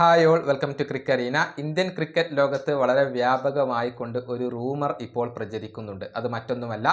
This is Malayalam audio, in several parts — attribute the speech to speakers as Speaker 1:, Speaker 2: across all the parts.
Speaker 1: Hi all welcome to crickarena Indian cricket ലോകത്ത് വളരെ വ്യാപകമായി കൊണ്ട് ഒരു റൂമർ ഇപ്പോൾ പ്രചരിക്കുന്നുണ്ട്. അത് മറ്റൊന്നുമല്ല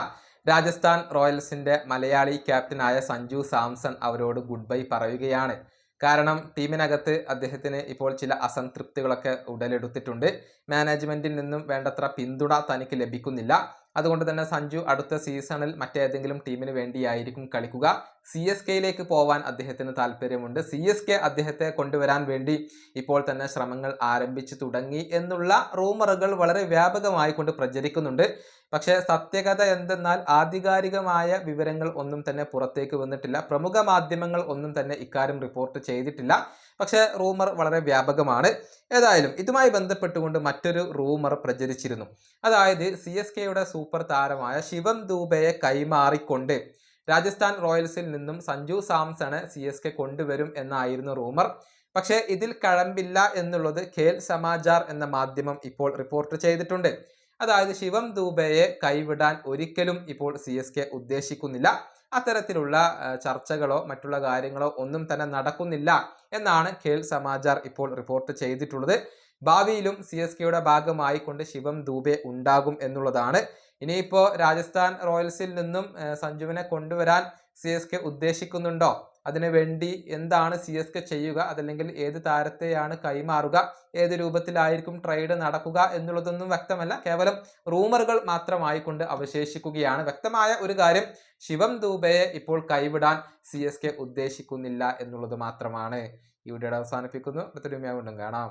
Speaker 1: രാജസ്ഥാൻ റോയൽസിന്റെ മലയാളി ക്യാപ്റ്റനായ സഞ്ജു സാംസൺ അവരോട് ഗുഡ് ബൈ പറയുകയാണ്. കാരണം ടീമിനകത്ത് അദ്ദേഹത്തിന് ഇപ്പോൾ ചില അസംതൃപ്തികളൊക്കെ ഉടലെടുത്തിട്ടുണ്ട്. മാനേജ്മെന്റിൽ നിന്നും വേണ്ടത്ര പിന്തുണ തനിക്ക് ലഭിക്കുന്നില്ല. അതുകൊണ്ട് തന്നെ സഞ്ജു അടുത്ത സീസണിൽ മറ്റേതെങ്കിലും ടീമിന് വേണ്ടിയായിരിക്കും കളിക്കുക. സി എസ് കെയിലേക്ക് പോവാൻ അദ്ദേഹത്തിന് താല്പര്യമുണ്ട്. സി എസ് കെ അദ്ദേഹത്തെ കൊണ്ടുവരാൻ വേണ്ടി ഇപ്പോൾ തന്നെ ശ്രമങ്ങൾ ആരംഭിച്ചു തുടങ്ങി എന്നുള്ള റൂമറുകൾ വളരെ വ്യാപകമായിക്കൊണ്ട് പ്രചരിക്കുന്നുണ്ട്. പക്ഷേ സത്യകഥ എന്തെന്നാൽ ആധികാരികമായ വിവരങ്ങൾ ഒന്നും തന്നെ പുറത്തേക്ക് വന്നിട്ടില്ല. പ്രമുഖ മാധ്യമങ്ങൾ ഒന്നും തന്നെ ഇക്കാര്യം റിപ്പോർട്ട് ചെയ്തിട്ടില്ല. പക്ഷേ റൂമർ വളരെ വ്യാപകമാണ്. ഏതായാലും ഇതുമായി ബന്ധപ്പെട്ടുകൊണ്ട് മറ്റൊരു റൂമർ പ്രചരിച്ചിരുന്നു. അതായത് സി എസ് കെയുടെ സൂപ്പർ താരമായ ശിവം ദൂബയെ കൈമാറിക്കൊണ്ട് രാജസ്ഥാൻ റോയൽസിൽ നിന്നും Sanju Samson C S K കൊണ്ടുവരും എന്നായിരുന്നു റൂമർ. പക്ഷേ ഇതിൽ കഴമ്പില്ല എന്നുള്ളത് ഖേൽ സമാചാർ എന്ന മാധ്യമം ഇപ്പോൾ റിപ്പോർട്ട് ചെയ്തിട്ടുണ്ട്. അതായത് ശിവം ദൂബയെ കൈവിടാൻ ഒരിക്കലും ഇപ്പോൾ സി എസ് കെ ഉദ്ദേശിക്കുന്നില്ല. അത്തരത്തിലുള്ള ചർച്ചകളോ മറ്റുള്ള കാര്യങ്ങളോ ഒന്നും തന്നെ നടക്കുന്നില്ല എന്നാണ് ഖേൽ സമാചാർ ഇപ്പോൾ റിപ്പോർട്ട് ചെയ്തിട്ടുള്ളത്. ഭാവിയിലും സി എസ് കെയുടെ ഭാഗമായി കൊണ്ട് ശിവം ദൂബെ ഉണ്ടാകും എന്നുള്ളതാണ്. ഇനിയിപ്പോൾ രാജസ്ഥാൻ റോയൽസിൽ നിന്നും സഞ്ജുവിനെ കൊണ്ടുവരാൻ സി എസ് കെ ഉദ്ദേശിക്കുന്നുണ്ടോ? അതിനു വേണ്ടി എന്താണ് സി എസ് കെ ചെയ്യുക? അതല്ലെങ്കിൽ ഏത് താരത്തെയാണ് കൈമാറുക? ഏത് രൂപത്തിലായിരിക്കും ട്രേഡ് നടക്കുക എന്നുള്ളതൊന്നും വ്യക്തമല്ല. കേവലം റൂമറുകൾ മാത്രമായിക്കൊണ്ട് അവശേഷിക്കുകയാണ്. വ്യക്തമായ ഒരു കാര്യം ശിവം ദൂബയെ ഇപ്പോൾ കൈവിടാൻ സി ഉദ്ദേശിക്കുന്നില്ല എന്നുള്ളത് മാത്രമാണ്. ഈ വീഡിയോ അവസാനിപ്പിക്കുന്നു. അടുത്തൊരു വീണ്ടും കാണാം.